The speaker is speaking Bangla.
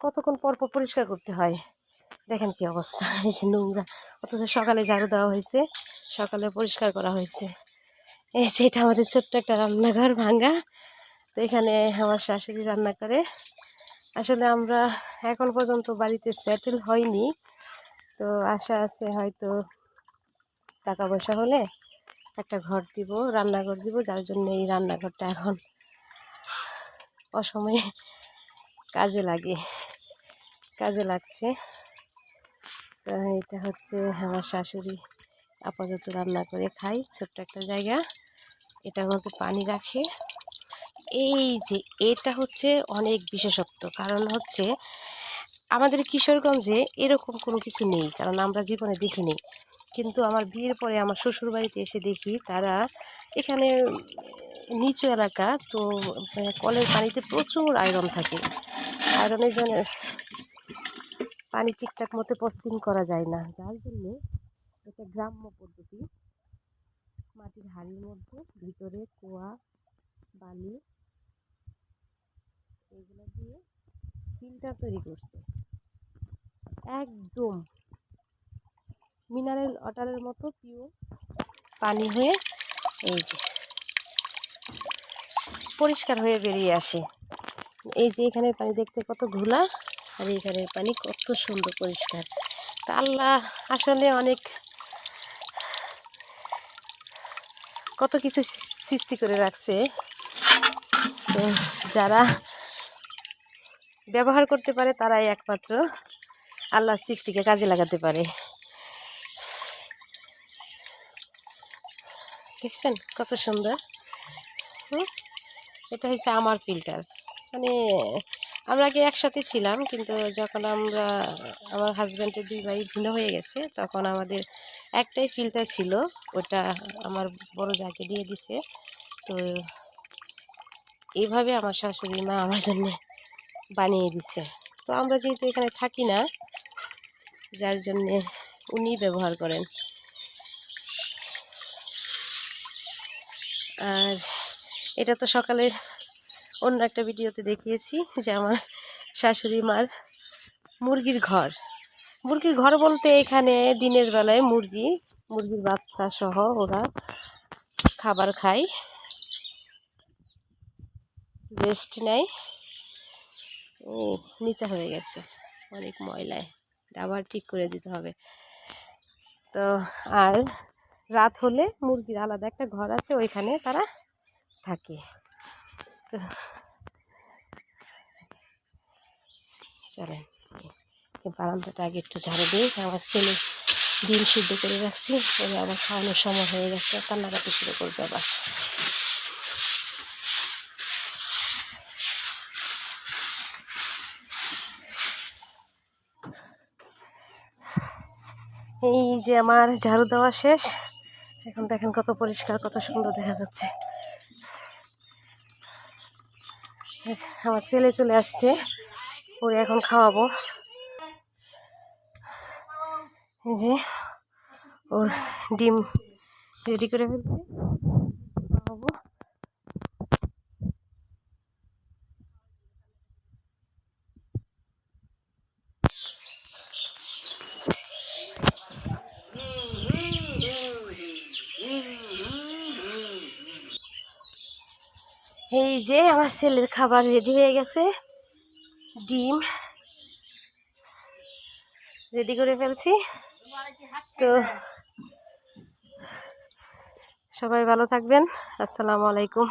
কতক্ষণ পর পর পরিষ্কার করতে হয়? দেখেন কি অবস্থা। এই যে নোংরা। অথচ সকালে ঝাড়ু দেওয়া হয়েছে। সকালে পরিষ্কার করা হয়েছে। এই যে এটা আমাদের ছোট্ট একটা রান্নাঘর ভাঙ্গা তো এখানে আমার শাশুড়ি রান্না করে। আসলে আমরা এখন পর্যন্ত বাড়িতে সেটেল হয়নি। তো আশা আছে হয়তো টাকা পয়সা হলে একটা ঘর দিব, রান্নাঘর দিব। যার জন্য এই রান্নাঘরটা এখন অসময়ে কাজে লাগে। কাজে লাগছে। এটা হচ্ছে আমার শাশুড়ি আপাতত রান্না করে খাই ছোট্ট একটা জায়গা। এটার মধ্যে পানি রাখে। এই যে, এটা হচ্ছে অনেক বিশেষত্ব। কারণ হচ্ছে আমাদের কিশোরগঞ্জে এরকম কোনো কিছু নেই, কারণ আমরা জীবনে দেখিনি। কিন্তু আমার বিয়ের পরে আমার শ্বশুর বাড়িতে এসে দেখি, তারা এখানে নিচু এলাকা, তো মানে কলের পানিতে প্রচুর আয়রন থাকে। আয়রনের জন্য পানি ঠিকঠাক মতো পশ্চিম করা যায় না। যার জন্য এটা গ্রাম্য পদ্ধতি। মাটির হাঁড়ির মধ্যে, ভিতরে কুয়া, বালি এগুলো দিয়ে ফিল্টার তৈরি করছে। একদম মিনারেল ওয়াটারের মতো পিওর পানি হয়ে এই যে পরিষ্কার হয়ে বেরিয়ে আসে। এই যে এখানে পানি দেখতে কত ধুলা। আর এইখানের পানি কত সুন্দর পরিষ্কার। তা আল্লাহ আসলে অনেক কত কিছু সৃষ্টি করে রাখছে। তো যারা ব্যবহার করতে পারে তারাই একমাত্র আল্লাহর সৃষ্টিকে কাজে লাগাতে পারে। দেখছেন কত সুন্দর? এটা হচ্ছে আমার ফিল্টার। মানে আমরা আগে একসাথে ছিলাম, কিন্তু যখন আমরা, আমার হাজব্যান্ডের দুই ভাই ভিন্ন হয়ে গেছে, তখন আমাদের একটাই ফিল্টার ছিল, ওটা আমার বড় যাকে দিয়ে দিছে। তো এইভাবে আমার শাশুড়ি মা আমার জন্য বানিয়ে দিছে। তো আমরা যেহেতু এখানে থাকি না, যার জন্যে উনি ব্যবহার করেন। আর এটা তো সকালের অন্য একটা ভিডিওতে দেখিয়েছি যে আমার শাশুড়ি মার মুরগির ঘর। মুরগির ঘর বলতে এখানে দিনের বেলায় মুরগি, মুরগির বাচ্চা সহ ওরা খাবার খায় রেস্ট নেয়। নিচা হয়ে গেছে অনেক ময়লায়। আবার ঠিক করে দিতে হবে। তো আর রাত হলে মুরগির আলাদা একটা ঘর আছে, ওইখানে তারা থাকে। চলেন বারান্দাটা আগে একটু ঝাড়ু দিই আমার ছেলে ডিম সিদ্ধ করে রাখছি ওরা আবার খাওয়ানোর সময় হয়ে গেছে কান্নাকাটি শুরু করবে আবার এই যে আমার ঝাড়ু দেওয়া শেষ, এখন দেখেন কত পরিষ্কার, কত সুন্দর দেখা যাচ্ছে। আমার ছেলে চলে আসছে। ওরে এখন খাওয়াবো। এই যে ওর ডিম রেডি করে ফেলছে খাওয়াবো এই যে আমার ছেলের খাবার রেডি হয়ে গেছে। ডিম রেডি করে ফেলছি। তো সবাই ভালো থাকবেন। আসসালামু আলাইকুম।